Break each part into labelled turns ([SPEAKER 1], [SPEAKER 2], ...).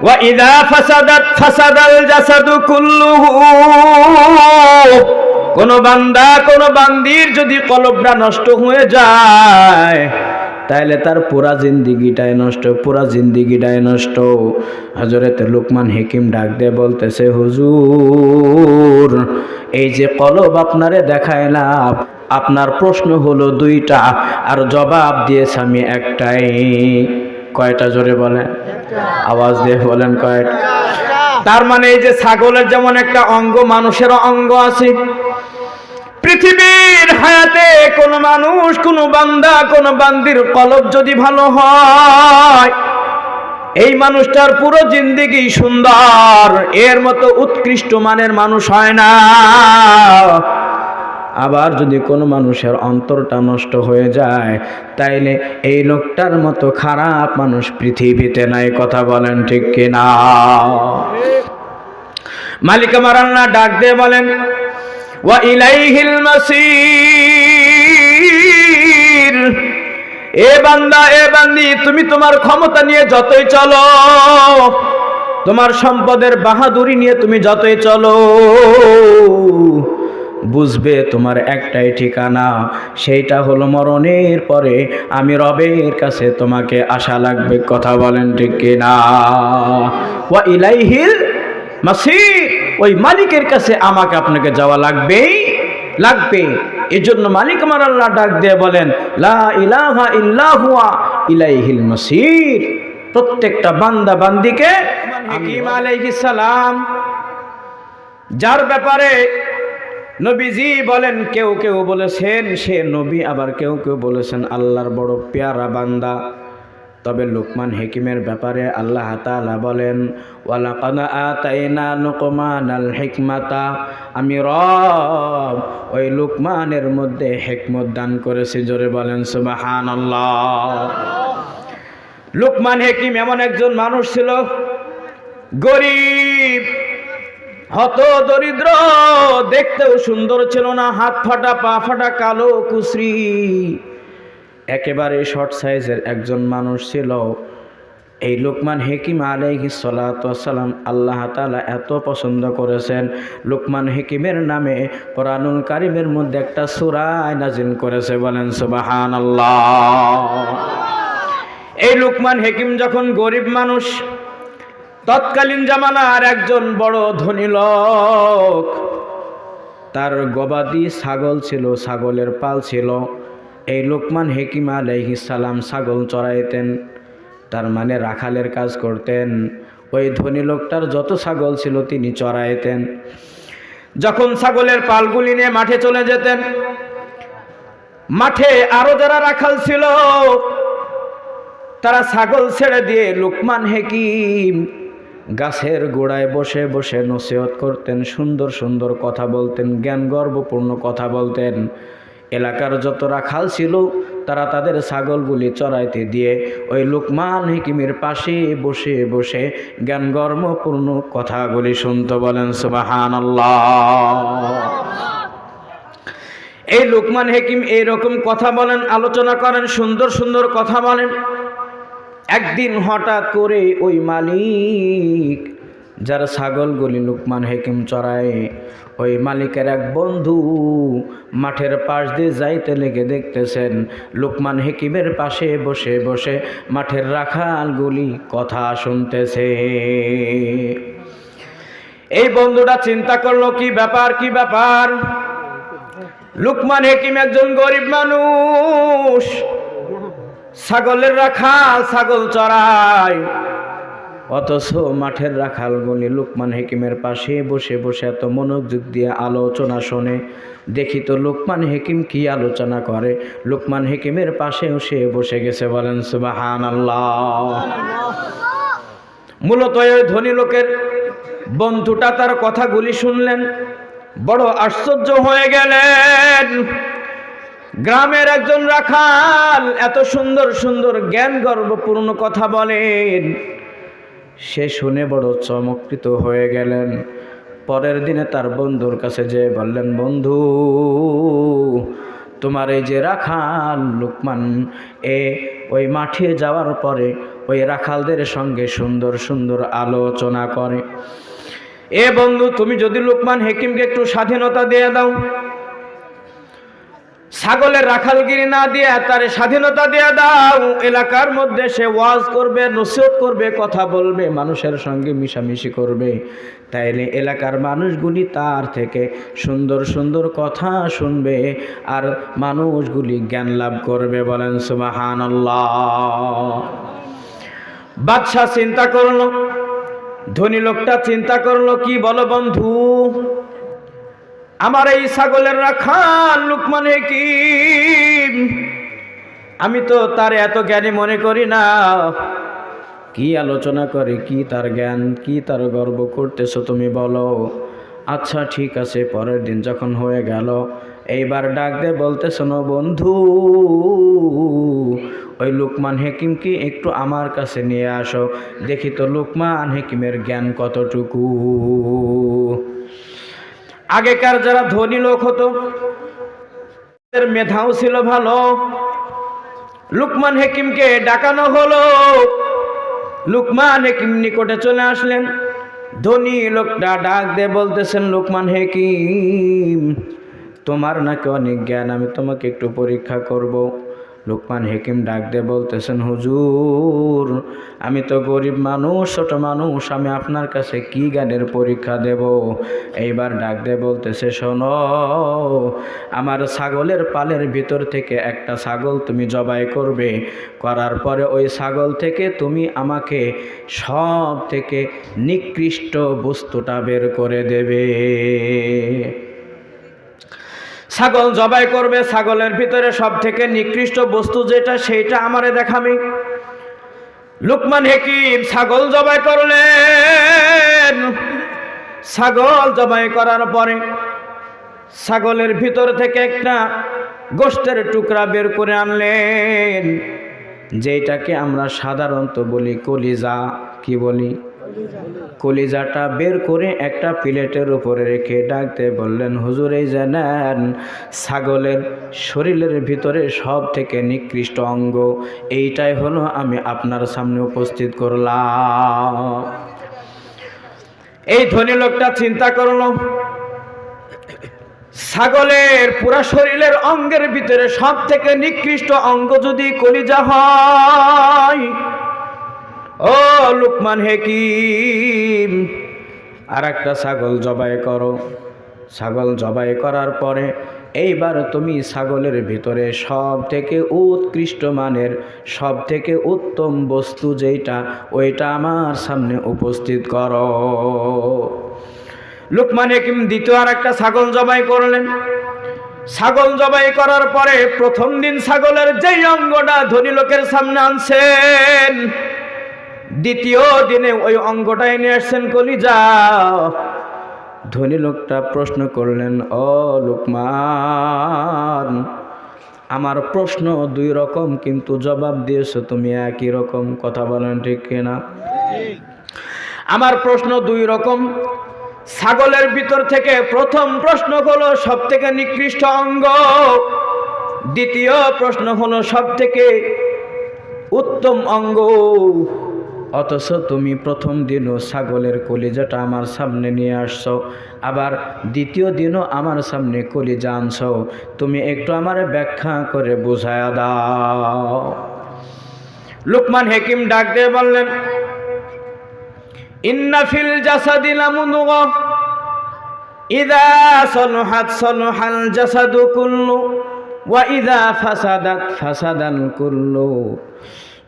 [SPEAKER 1] وإذا فسدت فسد الجسد كله কোন বান্দা কোন বান্দির যদি কলবটা নষ্ট হয়ে যায় তাহলে তার পুরা জিন্দিগিটাই নষ্ট পুরা জিন্দিগিটাই নষ্ট হজরত লুকমান হেকিম ডাক দিয়ে বলতেছে হুজুর এই যে কলব আপনারে দেখাইলাম আপনার প্রশ্ন হলো দুইটা আর জবাব দিয়েছে আমি একটাই কয়টা জোরে বলেন আওয়াজ দিয়ে বলেন কয়টা? তার মানে এই যে ছাগলের যেমন একটা অঙ্গ মানুষের অঙ্গ আছে। পৃথিবীর হায়াতে কোন মানুষ, কোন বান্দা, কোন বান্দির কলব যদি ভালো হয়, এই মানুষটার পুরো জিন্দিগি সুন্দর, এর মতো উৎকৃষ্ট মানের মানুষ হয় না। আবার যদি কোনো মানুষের অন্তরটা নষ্ট হয়ে যায়, তাইলে এই লোকটার মতো খারাপ মানুষ পৃথিবীতে নাই, কথা বলেন ঠিক কিনা? মালিক আমার ডাক দিয়ে বলেন, ওয়া এ বান্দা, এ বান্দি, তুমি তোমার ক্ষমতা নিয়ে যতই চলো, তোমার সম্পদের বাহাদুরি নিয়ে তুমি যতই চলো বুঝবে তোমার একটাই ঠিকানা, সেইটা হলো মরণের পরে আমি রবের কাছে তোমাকে আশা লাগবে, কথা বলেন ঠিক কিনা? ওয়া ইলাইহিল মাসির, ওই মালিকের কাছে আমাকে আপনাকে যাওয়া লাগবেই, লাগবে। এজন্য মালিক আমার আল্লাহ ডাক দিয়ে বলেন, লা ইলাহা ইল্লাহুয়া ইলাইহিল মাসির। প্রত্যেকটা বান্দা বান্দিকে সালাম, যার ব্যাপারে নবীজি বলেন, কেউ কেউ বলেছেন, সে নবী আবার কেউ কেউ বলেছেন, আল্লাহর বড় পেয়ারা বান্দা। তবে লুকমান হেকিমের ব্যাপারে আল্লাহ তাআলা বলেন, ওয়ালাকাদ আতাইনা লুকমানাল হিকমাতা। আমি রব, ওই লুকমানের মধ্যে হেকমত দান করেছি, জোরে বলেন, সুবহানাল্লাহ। লুকমান হেকিম এমন একজন মানুষ ছিল, গরিব হত দরিদ্র, দেখতেও সুন্দর ছিল না, হাত ফাটা, পা ফাটা, কালো কুসরি একেবারে শর্ট সাইজের একজন মানুষ ছিল। এই লোকমান হেকিম আলাইহি সালাম আল্লাহ তাআলা এত পছন্দ করেছেন। লোকমান হেকিমের নামে কোরআনুল কারিমের মধ্যে একটা সূরায় নাজিল করেছে, বলেন সুবহানাল্লাহ। এই লোকমান হেকিম যখন গরিব মানুষ তৎকালীন জামানার একজন বড় ধনী লোক। তার গবাদি ছাগল ছিল, ছাগলের পাল ছিল। এই লোকমান হেকিম সালাম ছাগল চড়াইতেন, তার মানে রাখালের কাজ করতেন। ওই ধনী লোকটার যত ছাগল ছিল তিনি চড়াইতেন। যখন ছাগলের পালগুলি নিয়ে মাঠে চলে যেতেন, মাঠে আরও যারা রাখাল ছিল, তারা ছাগল ছেড়ে দিয়ে লোকমান হেকিম গাছের গোড়ায় বসে বসে নসিহত করতেন, সুন্দর সুন্দর কথা বলতেন, জ্ঞান গর্বপূর্ণ কথা বলতেন। এলাকার যত রাখাল ছিল, তারা তাদের ছাগলগুলি চড়াইতে দিয়ে ওই লোকমান হিকিমের পাশে বসে বসে জ্ঞান গর্বপূর্ণ কথাগুলি শুনতে, বলেন সুবাহান এই লুকমান হেকিম এইরকম কথা বলেন, আলোচনা করেন, সুন্দর সুন্দর কথা বলেন। একদিন হঠাৎ করে ওই মালিক, যারা ছাগলগুলি লুকমান হেকিম চড়ায়, ওই মালিকের এক বন্ধু মাঠের পাশ দিয়ে যাইতে লেগে দেখতেছেন লুকমান হেকিমের পাশে বসে বসে মাঠের রাখালগুলি কথা শুনতেছে। এই বন্ধুটা চিন্তা করল, কি ব্যাপার কি ব্যাপার? লুকমান হেকিম একজন গরিব মানুষ ছাগলের রাখাল, ছাগল চড়ায় অথচ মাঠের রাখালগুলি লুকমান হেকিমের পাশে বসে বসে এত মনোযোগ দিয়ে আলোচনা শোনে। দেখি তো লুকমান হেকিম কি আলোচনা করে। লুকমান হেকিমের পাশেও সে বসে গেছে বলেন সুবাহান মূলত ওই ধনী লোকের বন্ধুটা তার কথাগুলি শুনলেন। বড় আশ্চর্য হয়ে গেলেন। গ্রামের একজন রাখাল এত সুন্দর সুন্দর জ্ঞান গর্বপূর্ণ কথা বলেন। সে শুনে বড় চমকৃত হয়ে গেলেন। পরের দিনে তার বন্ধুর কাছে যে বললেন, বন্ধু, তোমার এই যে রাখাল লুকমান, এ ওই মাঠে যাওয়ার পরে ওই রাখালদের সঙ্গে সুন্দর সুন্দর আলোচনা করে। এ বন্ধু, তুমি যদি লুকমান হেকিমকে একটু স্বাধীনতা দিয়ে দাও। ছাগলের রাখালগিরি না দিয়ে তার স্বাধীনতা দিয়ে দাও। এলাকার মধ্যে সে ওয়াজ করবে, নসিহত করবে, কথা বলবে, মানুষের সঙ্গে মিশামিশি করবে। তাইলে এলাকার মানুষগুলি তার থেকে সুন্দর সুন্দর কথা শুনবে আর মানুষগুলি জ্ঞান লাভ করবে বলেন সুবাহান বাদশাহ চিন্তা করল, ধনী লোকটা চিন্তা করল, কি বলো বন্ধু আমার এই ছাগলের রাখাল লুকমান কি? আমি তো তার এত জ্ঞানী মনে করি না। কি আলোচনা করে, কি তার জ্ঞান, কি তার গর্ব করতেছো তুমি বলো। আচ্ছা ঠিক আছে, পরের দিন যখন হয়ে গেল, এইবার ডাক দে বলতে শোনো বন্ধু, ওই লুকমান হেকিমকে একটু আমার কাছে নিয়ে আসো? দেখি তো লুকমান হেকিমের জ্ঞান কতটুকু? আগেকার যারা ধনী লোক হতো, তাদের মেধাও ছিল ভালো। লুকমান হেকিমকে ডাকানো হলো। লুকমান হেকিম নিকটে চলে আসলেন। ধনী লোকটা ডাক দিয়ে বলতেছেন, লুকমান হেকিম, তোমার নাকি অনেক জ্ঞান, আমি তোমাকে একটু পরীক্ষা করব। লোকমান হেকিম ডাক দিয়ে বলতেছেন, হুজুর, আমি তো গরিব মানুষ, ছোট মানুষ, আমি আপনার কাছে কি গানের পরীক্ষা দেব? এইবার ডাক দিয়ে বলতেছে, শোনো, আমার ছাগলের পালের ভিতর থেকে একটা ছাগল তুমি জবাই করবে। করার পরে ওই ছাগল থেকে তুমি আমাকে সব থেকে নিকৃষ্ট বস্তুটা বের করে দেবে। ছাগল জবাই করবে, ছাগলের ভিতরে সব থেকে নিকৃষ্ট বস্তু যেটা সেইটা আমারে দেখামি। লুকমান হেকিম, ছাগল জবাই করলেন। ছাগল জবাই করার পরে ছাগলের ভিতর থেকে একটা গোষ্ঠের টুকরা বের করে আনলেন, যেটাকে আমরা সাধারণত বলি কলিজা। কি বলি? কলিজাটা বের করে একটা প্লেটের উপরে রেখে ডাকতে বললেন, হুজুর, এই যে নেন, ছাগলের শরীরের ভিতরে সব থেকে নিকৃষ্ট অঙ্গ, এইটাই হলো আমি আপনার সামনে উপস্থিত করলাম। এই ধনী লোকটা চিন্তা করল, ছাগলের পুরা শরীরের অঙ্গের ভিতরে সব থেকে নিকৃষ্ট অঙ্গ যদি কলিজা হয় ও লুকমান হেকিম আর একটা ছাগল জবাই করো। ছাগল জবাই করার পরে এইবার তুমি ছাগলের ভিতরে সব থেকে উৎকৃষ্ট মানের সব থেকে উত্তম বস্তু যেইটা, ওইটা আমার সামনে উপস্থিত করো। লুকমান হেকিম দ্বিতীয় আর একটা ছাগল জবাই করলেন। ছাগল জবাই করার পরে প্রথম দিন ছাগলের যেই অঙ্গটা ধনী লোকের সামনে আনছেন দ্বিতীয় দিনে ওই অঙ্গটা এনে আসছেন কলিজা। ধনী লোকটা প্রশ্ন করলেন, ও লোকমান, আমার প্রশ্ন দুই রকম, কিন্তু জবাব দিয়েছ তুমি একই রকম, কথা বলেন ঠিক কিনা? আমার প্রশ্ন দুই রকম। ছাগলের ভিতর থেকে প্রথম প্রশ্ন হলো সব থেকে নিকৃষ্ট অঙ্গ। দ্বিতীয় প্রশ্ন হলো সব থেকে উত্তম অঙ্গ। অথচ তুমি প্রথম দিনও ছাগলের কলিজাটা আমার সামনে নিয়ে আসছ, আবার দ্বিতীয় দিনও আমার সামনে কলিজা আনছো। তুমি একটু আমার ব্যাখ্যা করে বুঝায়া দাও। লুকমান হেকিম ডাক দিয়ে বললেন, ইন্না ফিল জাসাদি লামুদগা, ইদা কুল্লু, ওয়া ইদা ফাসাদাত ফাসাদান কুল্লু।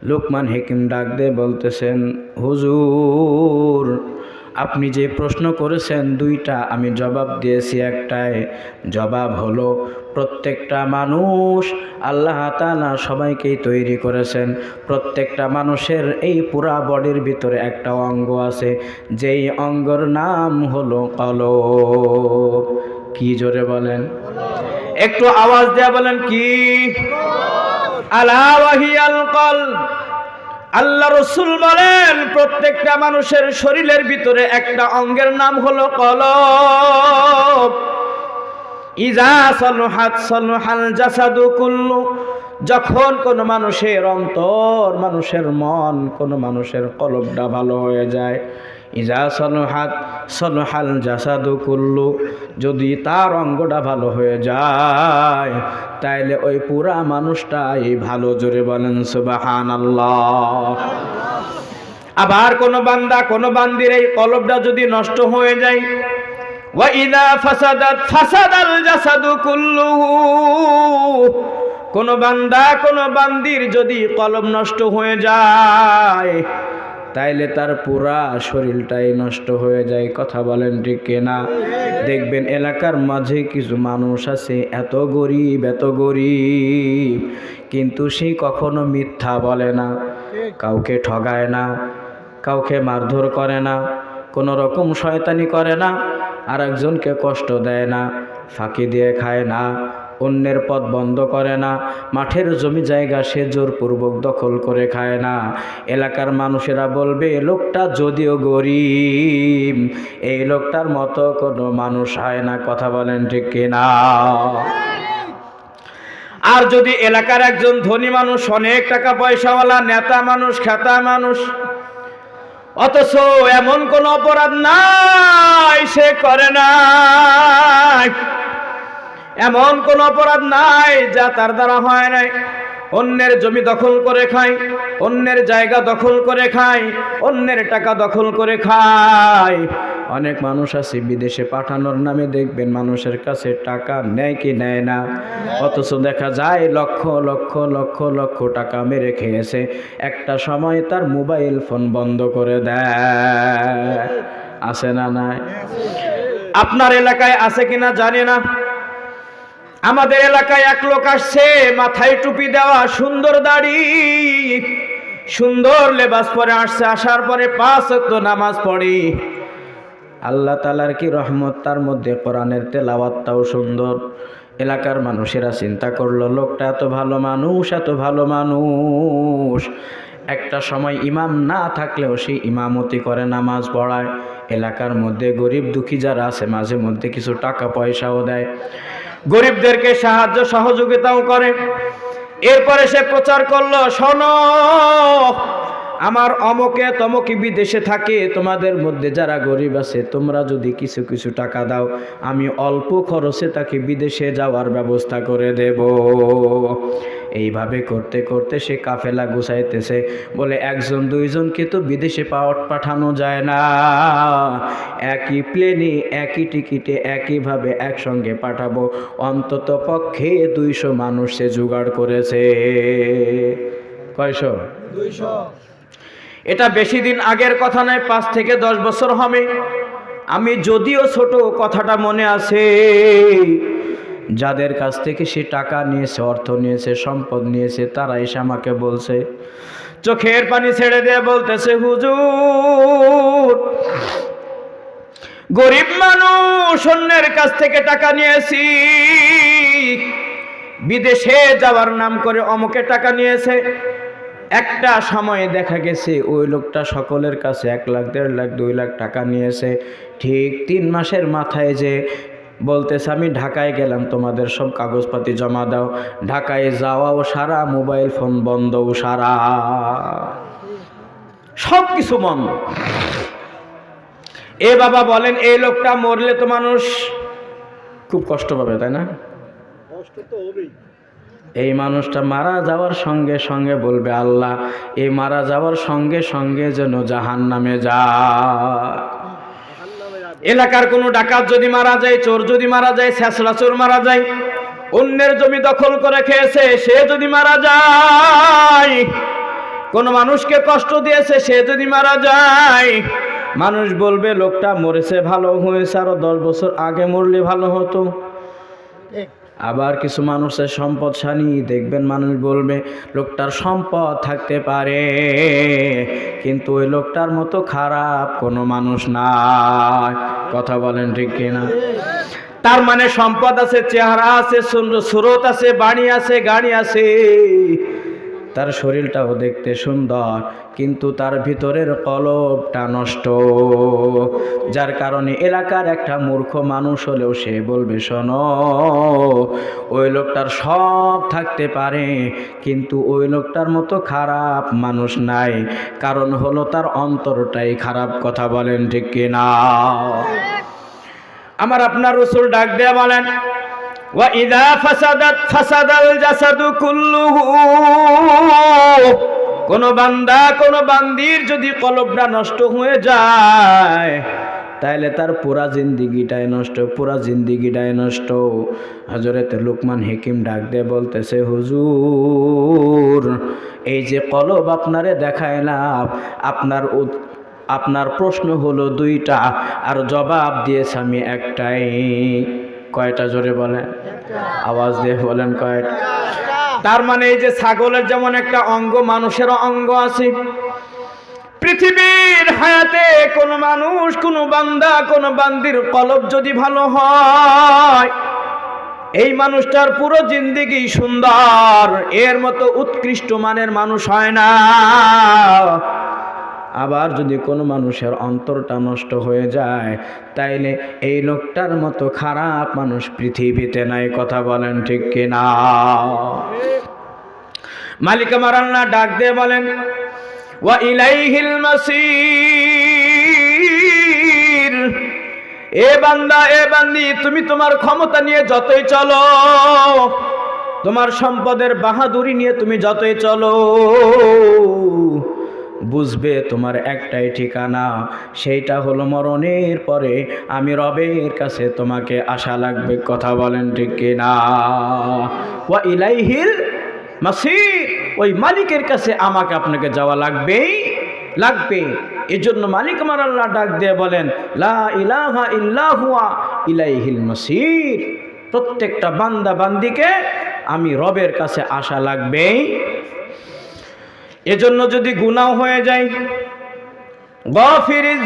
[SPEAKER 1] লোকমান হেকিম ডাক দিয়ে বলতেছেন, হুজুর, আপনি যে প্রশ্ন করেছেন দুইটা, আমি জবাব দিয়েছি একটায় জবাব হলো, প্রত্যেকটা মানুষ আল্লাহ তালা সবাইকেই তৈরি করেছেন। প্রত্যেকটা মানুষের এই পুরা বডির ভিতরে একটা অঙ্গ আছে। যেই অঙ্গর নাম হলো কলব। কি জোরে বলেন? একটু আওয়াজ দেয়া বলেন, কি? কল আল্লাহ রসুল বলেন, প্রত্যেকটা মানুষের শরীরের ভিতরে একটা অঙ্গের নাম হলো কলব। ইজা কুল্লু। যখন কোনো মানুষের অন্তর, মানুষের মন, কোনো মানুষের কলবটা ভালো হয়ে যায় ইজা সলহাত সলহাল জাসাদু কুল্লু। যদি তার অঙ্গটা ভালো হয়ে যায়, তাইলে ওই পুরা মানুষটাই ভালো জোরে বলেন সুবাহান আল্লাহ আবার কোন বান্দা, কোন বান্দির এই কলবটা যদি নষ্ট হয়ে যায় কুল্লুহু কোন বান্দা, কোন বান্দির যদি কলব নষ্ট হয়ে যায় তাইলে তার পুরা শরীরটাই নষ্ট হয়ে যায়, কথা বলেন ঠিক না দেখবেন এলাকার মাঝে কিছু মানুষ আছে, এত গরিব এত গরিব, কিন্তু সে কখনো মিথ্যা বলে না, কাউকে ঠগায় না, কাউকে মারধর করে না, কোনো রকম শয়তানি করে না আর একজনকে কষ্ট দেয় না, ফাঁকি দিয়ে খায় না অন্যের পথ বন্ধ করে না। মাঠের জমি জায়গা সে জোরপূর্বক দখল করে খায় না। এলাকার মানুষেরা বলবে, লোকটা যদিও গরিব, এই লোকটার মতো কোনো মানুষ হয় না। কথা বলেন ঠিক কিনা? আর যদি এলাকার একজন ধনী মানুষ, অনেক টাকা পয়সাওয়ালা, নেতা মানুষ, খেতা মানুষ, অথচ এমন কোন অপরাধ নাই, সে করে নাই। এমন কোন অপরাধ নাই যা তার দ্বারা হয় নাই। অন্যের জমি দখল করে খায়, অন্যের জায়গা দখল করে খায়, অন্যের টাকা দখল করে খায়। অনেক মানুষ আছে বিদেশে পাঠানোর নামে দেখবেন মানুষের কাছে টাকা নেয় কি নেয় না। অথচ দেখা যায় লক্ষ লক্ষ লক্ষ লক্ষ টাকা মেরে খেয়েছে। একটা সময় তার মোবাইল ফোন বন্ধ করে দেয়। আছে না নাই? আপনার এলাকায় আছে কিনা জানি না। আমাদের এলাকায় এক লোক আসছে, মাথায় টুপি দেওয়া, সুন্দর দাড়ি। সুন্দর লেবাস পরে আসছে, আসার পরে পাঁচ ওয়াক্ত নামাজ পড়ি। আল্লাহ তালার কি রহমত, তার মধ্যে কোরআনের তেলাওয়াতটাও সুন্দর। এলাকার মানুষেরা চিন্তা করল, লোকটা এত ভালো মানুষ, এত ভালো মানুষ। একটা সময় ইমাম না থাকলেও সে ইমামতি করে নামাজ পড়ায়। এলাকার মধ্যে গরিব দুঃখী যারা আছে, মাঝে মধ্যে কিছু টাকা পয়সাও দেয়। গরিবদেরকে সাহায্য সহযোগিতাও করে। এরপরে সে প্রচার করল, শোন, আমার অমকে তমকে বিদেশে থাকে, তোমাদের মধ্যে যারা গরিব আছে, তোমরা যদি কিছু কিছু টাকা দাও, আমি অল্প খরচে তাকে বিদেশে যাওয়ার ব্যবস্থা করে দেব। এইভাবে করতে করতে সে কাফেলা গুছাইতেছে। বলে একজন দুইজনকে তো বিদেশে পাওয়াট পাঠানো যায় না। একই প্লেনে একই টিকিটে একইভাবে একসঙ্গে পাঠাবো। অন্তত পক্ষে দুইশো মানুষ সে জোগাড় করেছে। কয়শো? এটা বেশি দিন আগের কথা নয় পাঁচ থেকে দশ বছর হবে। আমি যদিও ছোট কথাটা মনে আছে। যাদের কাছ থেকে সে টাকা নিয়েছে, অর্থ নিয়েছে, সম্পদ নিয়েছে, তারা এসে আমাকে বলছে, চোখের পানি ছেড়ে দিয়ে বলতেছে, হুজুর, গরিব মানুষ অন্যের কাছ থেকে টাকা নিয়েছি, বিদেশে যাওয়ার নাম করে অমুকে টাকা নিয়েছে। একটা সময়ে দেখা গেছে, ওই লোকটা সকলের কাছে এক লাখ, দেড় লাখ, দুই লাখ টাকা নিয়েছে। ঠিক তিন মাসের মাথায় যে বলতেছে, আমি ঢাকায় গেলাম, তোমাদের সব কাগজপাতি জমা দাও। ঢাকায় যাওয়াও সারা, মোবাইল ফোন বন্ধও সারা। সব কিছু বন্ধ। এ বাবা বলেন, এই লোকটা মরলে তো মানুষ খুব কষ্ট পাবে, তাই না? এই মানুষটা মারা যাওয়ার সঙ্গে সঙ্গে বলবে, আল্লাহ, এই মারা যাওয়ার সঙ্গে সঙ্গে যেন জাহান নামে যা এলাকার কোনো ডাকাত যদি মারা যায়, চোর যদি মারা যায়, শেষরা চোর মারা যায়, অন্যের জমি দখল করে খেয়েছে, সে যদি মারা যায়, কোন মানুষকে কষ্ট দিয়েছে, সে যদি মারা যায়, মানুষ বলবে, লোকটা মরেছে, ভালো হয়েছে, আরও দশ বছর আগে মরলে ভালো হতো। আবার কিছু মানুষের সম্পদশালী দেখবেন মানুষ বলবে, লোকটার সম্পদ থাকতে পারে, কিন্তু ওই লোকটার মতো খারাপ কোনো মানুষ নাই। কথা বলেন ঠিক কিনা? তার মানে সম্পদ আছে, চেহারা আছে সুরত আছে, বাণী আছে, গাড়ি আছে। তার শরীরটাও দেখতে সুন্দর, কিন্তু তার ভিতরের কলবটা নষ্ট। যার কারণে এলাকার একটা মূর্খ মানুষ হলেও সে বলবে, শোনো, ওই লোকটার সব থাকতে পারে, কিন্তু ওই লোকটার মতো খারাপ মানুষ নাই। কারণ হলো তার অন্তরটাই খারাপ, কথা বলেন ঠিক কিনা? আমার আপনার রসুল ডাক দেয়া বলেন وإذا فسدت فسد الجسد كله কোন বান্দা কোন বান্দির যদি কলবটা নষ্ট হয়ে যায় তাহলে তার পুরা জিন্দিগিটাই নষ্ট পুরা জিন্দিগিটাই নষ্ট হজরত লুকমান হেকিম ডাক দিয়ে বলতেছে হুজুর এই যে কলব আপনারে দেখাইলাম আপনার উত- আপনার প্রশ্ন হলো দুইটা আর জবাব দিয়েছে আমি একটাই কয়টা জোরে বলেন? আওয়াজ দিয়ে বলেন কয়টা? তার মানে এই যে ছাগলের যেমন একটা অঙ্গ মানুষের অঙ্গ আছে। পৃথিবীর হায়াতে কোন মানুষ, কোন বান্দা, কোন বান্দির কলব যদি ভালো হয়, এই মানুষটার পুরো জিন্দিগি সুন্দর, এর মতো উৎকৃষ্ট মানের মানুষ হয় না। আবার যদি কোনো মানুষের অন্তরটা নষ্ট হয়ে যায়, তাইলে এই লোকটার মতো খারাপ মানুষ পৃথিবীতে নাই, কথা বলেন ঠিক কিনা? মালিক আল্লাহ ডাক দিয়ে বলেন, ওয়া এ বান্দা, এ বান্দি, তুমি তোমার ক্ষমতা নিয়ে যতই চলো, তোমার সম্পদের বাহাদুরি নিয়ে তুমি যতই চলো বুঝবে তোমার একটাই ঠিকানা, সেইটা হলো মরণের পরে আমি রবের কাছে তোমাকে আশা লাগবে, কথা বলেন ঠিক কিনা? ওয়া ইলাইহিল মাসির, ওই মালিকের কাছে আমাকে আপনাকে যাওয়া লাগবেই, লাগবে। এজন্য মালিক আমার আল্লাহ ডাক দিয়ে বলেন, লা ইলাহা ইল্লাহুয়া ইলাইহিল মাসির। প্রত্যেকটা বান্দা বান্দিকে আমি রবের কাছে আশা লাগবেই। এজন্য যদি গুনাহ হয়ে যায়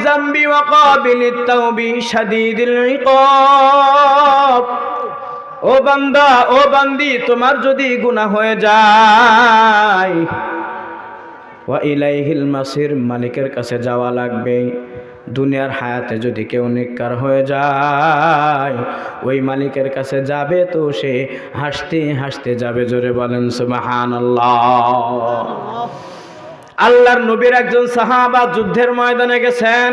[SPEAKER 1] জামবি ও বান্দা, ও বান্দি, তোমার যদি গুনাহ হয়ে যায় মাসির মালিকের কাছে যাওয়া লাগবে। দুনিয়ার হায়াতে যদি কেউ নিকার হয়ে যায়, ওই মালিকের কাছে যাবে তো সে হাসতে হাসতে যাবে, জোরে বলেন সুবহানাল্লাহ। আল্লাহর নবীর একজন সাহাবা যুদ্ধের ময়দানে গেছেন।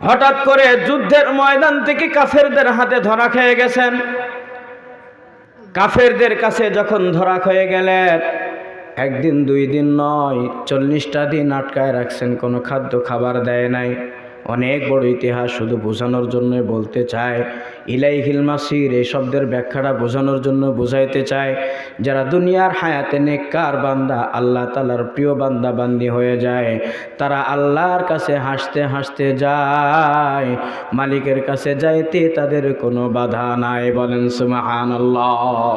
[SPEAKER 1] হঠাৎ করে যুদ্ধের ময়দান থেকে কাফেরদের হাতে ধরা খেয়ে গেছেন। কাফেরদের কাছে যখন ধরা খেয়ে গেলেন, একদিন, দুই দিন নয়, চল্লিশটা দিন আটকায় রাখছেন, কোনো খাদ্য খাবার দেয় নাই। অনেক বড় ইতিহাস শুধু বোঝানোর জন্য বলতে চায়। ইলাই হিলমাসির এই শব্দের ব্যাখ্যাটা বোঝানোর জন্য বোঝাইতে চায়, যারা দুনিয়ার হায়াতে নেককার বান্দা, আল্লাহ তালার প্রিয় বান্দা বান্দি হয়ে যায়। তারা আল্লাহর কাছে হাসতে হাসতে যায়, মালিকের কাছে যাইতে তাদের কোনো বাধা নাই। বলেন সুমাহান আল্লাহ